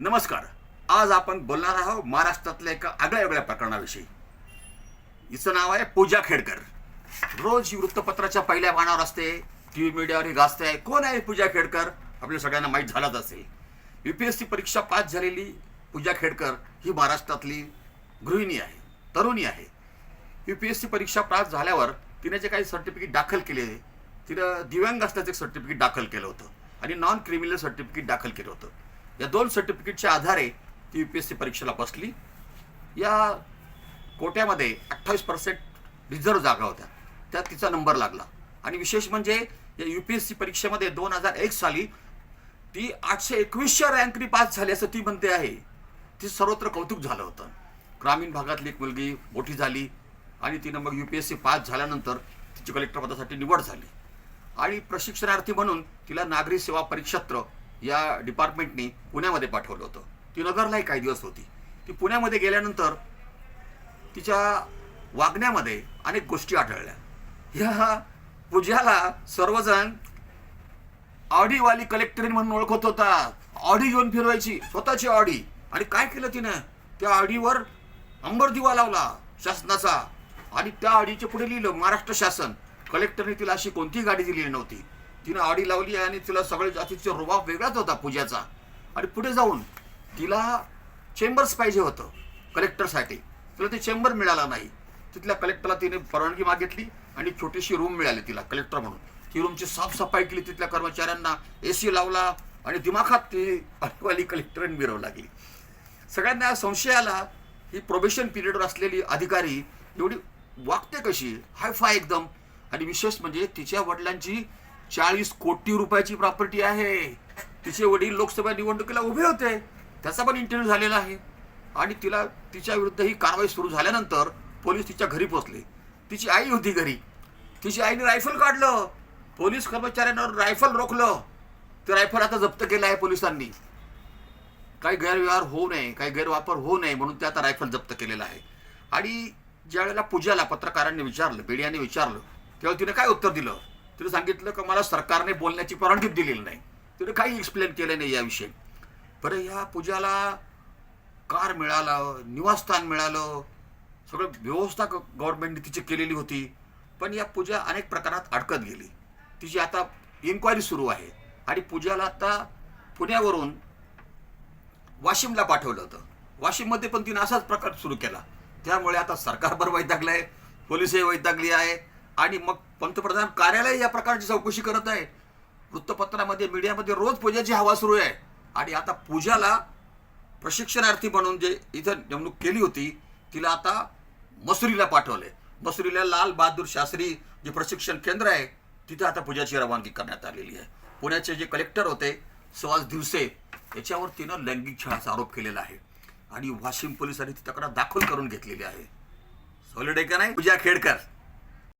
नमस्कार. आज आपण बोलणार आहोत महाराष्ट्रातल्या एका आगळ्या वेगळ्या प्रकरणाविषयी. हिचं नाव आहे पूजा खेडकर. रोज ही वृत्तपत्राच्या पहिल्या पानावर असते टी व्ही मीडियावर ही गाजते कोण आहे पूजा खेडकर? आपल्या सगळ्यांना माहीत झालाच असेल. यू पी एस सी परीक्षा पास झालेली पूजा खेडकर ही महाराष्ट्रातली गृहिणी आहे तरुणी आहे. यू पी एस सी परीक्षा पास झाल्यावर तिने जे काही सर्टिफिकेट दाखल केले तिनं दिव्यांग असल्याचं एक सर्टिफिकेट दाखल केलं होतं. आणि नॉन क्रिमिनल सर्टिफिकेट दाखल केलं होतं. या दोन सर्टिफिकेटच्या आधारे ती यू पी एस सी परीक्षेला बसली. या कोट्यामध्ये अठ्ठावीस पर्सेंट रिझर्व्ह जागा होत्या. त्यात तिचा नंबर लागला. आणि विशेष म्हणजे या यू पी एस सी परीक्षेमध्ये दोन हजार एक साली ती आठशे एकवीसच्या रँकनी पास झाली असं ती म्हणते आहे. ती सर्वत्र कौतुक झालं होतं. ग्रामीण भागातली एक मुलगी मोठी झाली आणि तिनं मग U P S C pass झाल्यानंतर तिची कलेक्टर पदासाठी निवड झाली. आणि प्रशिक्षणार्थी म्हणून तिला नागरी सेवा परीक्षेत्र या डिपार्टमेंटनी पुण्यामध्ये पाठवलं होतं. ती नगरलाही काही दिवस होती. ती पुण्यामध्ये गेल्यानंतर तिच्या वागण्यामध्ये अनेक गोष्टी आढळल्या. ह्या पूजाला सर्वजण ऑडीवाली कलेक्टर म्हणून ओळखत होता. ऑडी घेऊन फिरवायची स्वतःची ऑडी. आणि काय केलं तिनं? त्या ऑडीवर अंबर दिवा लावला शासनाचा. आणि त्या ऑडीचे पुढे लिहिलं महाराष्ट्र शासन. कलेक्टरने तिला अशी कोणतीही गाडी दिलेली नव्हती. तिनं आडी लावली आणि तिला सगळे जातीचा रुबाब वेगळाच होता पूजाचा. आणि पुढे जाऊन तिला चेंबर्स पाहिजे होतं कलेक्टरसाठी. तिला ते चेंबर मिळाला नाही. तिथल्या कलेक्टरला तिने परवानगी मागितली आणि छोटीशी रूम मिळाली तिला कलेक्टर म्हणून. ती रूमची साफसफाई केली तिथल्या कर्मचाऱ्यांना ए सी लावला आणि दिमाखात ती अटवाली कलेक्टर मिरवू लागली. सगळ्यांना संशय आला ही प्रोबेशन पिरियडवर असलेली अधिकारी एवढी वागते कशी? हाय फाय एकदम. आणि विशेष म्हणजे तिच्या वडिलांची चाळीस कोटी रुपयाची प्रॉपर्टी आहे. तिचे वडील लोकसभा निवडणुकीला उभे होते. त्याचा पण इंटरव्ह्यू झालेला आहे. आणि तिला तिच्या विरुद्ध ही कारवाई सुरू झाल्यानंतर पोलीस तिच्या घरी पोचले तिची आई होती घरी. तिची आईने रायफल काढलं. पोलीस कर्मचाऱ्यांवर रायफल रोखलं. ते रायफल आता जप्त केलं आहे पोलिसांनी. काही गैरव्यवहार होऊ नये काही गैरवापर होऊ नये म्हणून ते आता रायफल जप्त केलेलं आहे. आणि ज्या वेळेला पूजाला पत्रकारांनी विचारलं मीडियाने विचारलं तेव्हा तिने काय उत्तर दिलं? तिने सांगितलं की मला सरकारने बोलण्याची परवानगी दिलेली नाही. तिने काही एक्सप्लेन केलं नाही याविषयी. बरं ह्या पूजाला कार मिळालं निवासस्थान मिळालं सगळं व्यवस्था गव्हर्नमेंटने तिची केलेली होती. पण या पूजा अनेक प्रकारात अडकत गेली. तिची आता इन्क्वायरी सुरू आहे. आणि पूजाला आता पुण्यावरून वाशिमला पाठवलं होतं. वाशिममध्ये पण तिने असाच प्रकार सुरू केला. त्यामुळे आता सरकारभर वैतागलंय पोलिसही वैतागली आहे. आणि मग पंतप्रधान कार्यालय या प्रकारची चौकशी करत आहे. वृत्तपत्रामध्ये मीडियामध्ये रोज पूजाची हवा सुरू आहे. आणि आता पूजाला प्रशिक्षणार्थी म्हणून जे इथं नेमणूक केली होती तिला आता मसुरीला पाठवले मसुरीला लाल बहादूर शास्त्री जे प्रशिक्षण केंद्र आहे तिथे आता पूजाची रवानगी करण्यात आलेली आहे. पुण्याचे जे कलेक्टर होते सुहास दिवसे याच्यावर तिनं लैंगिक छळाचा आरोप केलेला आहे. आणि वाशिम पोलिसांनी ती तक्रार दाखल करून घेतलेली आहे. सॉलिड आहे का नाही? पूजा खेडकर.